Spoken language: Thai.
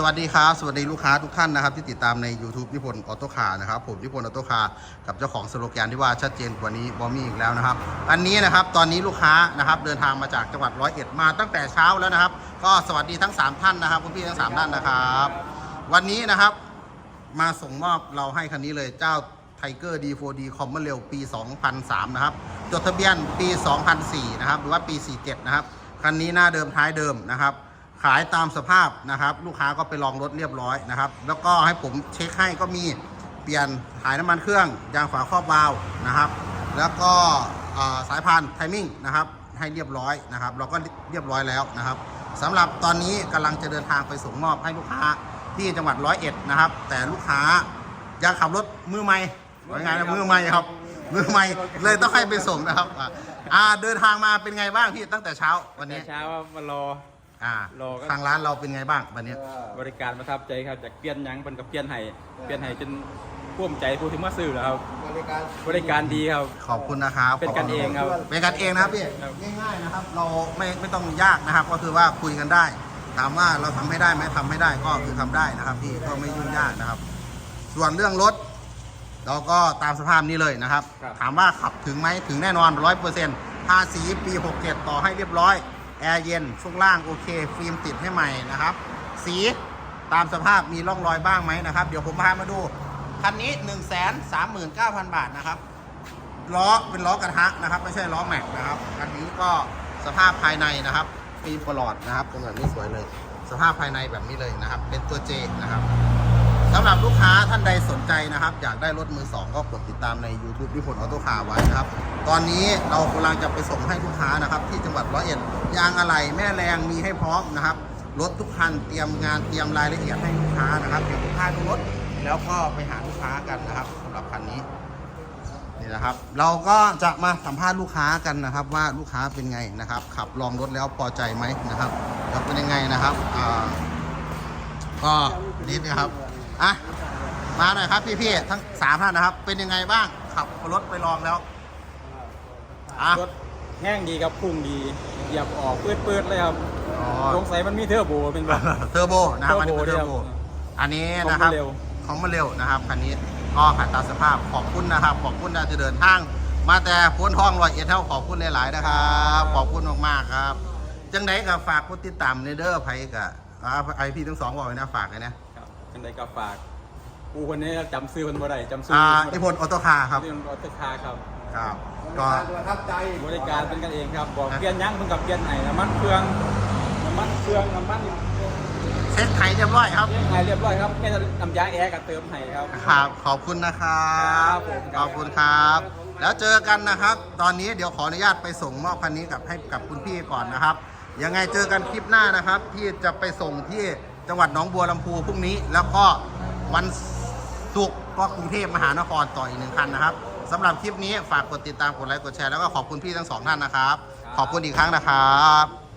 สวัสดีครับ สวัสดีลูกค้าทุกท่านนะครับที่ติดตามใน YouTube นิพนธ์ออโต้คาร์นะครับผมนิพนธ์ออโต้คาร์กับเจ้าของสโลแกนที่ว่าชัดเจนกว่านี้บอมี่อีกแล้วนะครับ อันนี้นะครับตอนนี้ลูกค้านะครับเดินทางมาจากจังหวัดร้อยเอ็ดมาตั้งแต่เช้าแล้วนะครับ ก็สวัสดีทั้ง 3 ท่านนะครับคุณพี่ทั้ง 3 ท่านนะครับ วันนี้นะครับมาส่งมอบเราให้คันนี้เลยเจ้าไทเกอร์ D4D คอมเมอร์เร็วปี 2003 นะครับจดทะเบียนปี 2004 นะครับหรือว่าปี 47 นะครับคันนี้หน้าเดิมท้ายเดิมนะครับ ขายตามสภาพนะครับ ลูกค้าก็ไปลองรถเรียบร้อยนะครับ แล้วก็ให้ผมเช็คให้ก็มีเปลี่ยนถ่ายน้ำมันเครื่อง ยางฝาครอบวาล์วนะครับ แล้วก็สายพานไทมิ่งนะครับ ให้เรียบร้อยนะครับ เราก็เรียบร้อยแล้วนะครับสำหรับตอนนี้กำลังจะเดินทางไปส่งมอบให้ลูกค้าที่จังหวัดร้อยเอ็ดนะครับ แต่ลูกค้ายังขับรถมือใหม่ว่าไงนะมือใหม่ครับ มือใหม่เลยต้องให้ไปส่งนะครับอ่าเดินทางมาเป็นไงบ้างพี่ตั้งแต่เช้าวันนี้เช้ามารอ อ่ารอก็ ทางร้านเราเป็นไงบ้างวันนี้บริการประทับใจครับจากเปลี่ยนหยังเป็นกับเปลี่ยนให้เปลี่ยนให้จนพ่วมใจผู้ที่มาซื้อแล้วครับ บริการบริการดีครับ ขอบคุณนะครับเป็นกันเองครับเป็นกันเองนะครับพี่ครับ ง่ายๆนะครับ เราไม่ไม่ต้องยากนะครับ ก็คือว่าคุยกันได้ ถามว่าเราทำให้ได้ไหมทำให้ได้ก็คือทำได้นะครับพี่ก็ไม่ยุ่งยากนะครับ ส่วนเรื่องรถ เราก็ตามสภาพนี้เลยนะครับถามว่าขับถึงไหมถึงแน่นอนร้อยเปอร์เซ็นต์ภาษีปี 67 ต่อให้เรียบร้อย แอร์เย็นช่วงล่างโอเค ฟิล์มติดให้ใหม่นะครับ สีตามสภาพมีร่องรอยบ้างไหมนะครับ เดี๋ยวผมพามาดู คันนี้ 1 3 9 0 0 0 บาทนะครับ ล้อเป็นล้อกระทะนะครับ ไม่ใช่ล้อแม็กนะครับอันนี้ก็สภาพภายในนะครับฟิล์มปลอดนะครับเป็นแบบนี้สวยเลย สภาพภายในแบบนี้เลยนะครับ เป็นตัวเจนะครับ สำหรับลูกค้าท่านใดสนใจนะครับ อยากได้รถมือสองก็กดติดตามใน YouTube ที่ผลออโต้คาร์ไว้นะครับ ตอนนี้เรากำลังจะไปส่งให้ลูกค้านะครับ ที่จังหวัดร้อยเอ็ดยางอะไหล่แม่แรงมีให้พร้อมนะครับรถทุกคันเตรียมงานเตรียมรายละเอียดให้ลูกค้านะครับเดี๋ยวลูกค้าดูรถแล้วก็ไปหาลูกค้ากันนะครับสำหรับคันนี้นี่นะครับ เราก็จะมาสัมภาษณ์ลูกค้ากันนะครับ ว่าลูกค้าเป็นไงนะครับ ขับลองรถแล้วพอใจไหมนะครับแล้วเป็นยังไงนะครับอ่าก็นี่นะครับ อะมาหน่อยครับพี่ๆทั้งสามท่านนะครับ เป็นยังไงบ้างขับรถไปลองแล้วอะรถแห้งดีครับพุ่งดีเหยียบออกปืดปืดๆเลยครับอ๋อสงสัยมันมีเทอร์โบเป็นแบบ เทอร์โบนะครับอันนี้เป็นเทอร์โบเทอร์โบอันนี้นะครับของมันเร็วของมันเร็วนะครับคันนี้ก็ขัดตามสภาพขอบคุณนะครับ ขอบคุณนะที่เดินทางมาแต่พ้นท้องรอยเอ็ดเท่าขอบคุณหลาย ๆ นะครับ ขอบคุณมากๆครับ จังไดกับฝากกดติดตามในเด้อไผกับอ่าไอพี่ทั้งสองบอกเลยนะฝากเลยนะ ครับอันใดก็ฝากกูคนนี้จำซื้อคนบ่ได้จำซื้อ่าบ่นิได้พนธ์ออโต้คาร์ครับนี่มันรถคาครับ ครับบก็ริการประทับใจบริการเป็นกันเองครับ บอกเปลี่ยนหยังเพิ่งกับเปลี่ยนให้น้ำมันเครื่องน้ำมันเครื่องน้ำมันเซ็ตไทยเรียบร้อยครับเลี้ยงให้เรียบร้อยครับแค่น้ำยาแอร์กับเติมให้ครับ ครับ ขอบคุณนะครับ ครับผม ขอบคุณครับ แล้วเจอกันนะครับ ตอนนี้เดี๋ยวขออนุญาตไปส่งมอบคันนี้กับให้กับคุณพี่ก่อนนะครับ ยังไงเจอกันคลิปหน้านะครับที่จะไปส่งที่ จังหวัดหนองบัวลำพูพรุ่งนี้ แล้วก็วันศุกร์ก็กรุงเทพมหานครต่ออีกหนึ่งคันนะครับสำหรับคลิปนี้ฝากกดติดตามกดไลค์กดแชร์แล้วก็ขอบคุณพี่ทั้งสองท่านนะครับ ขอบคุณอีกครั้งนะครับ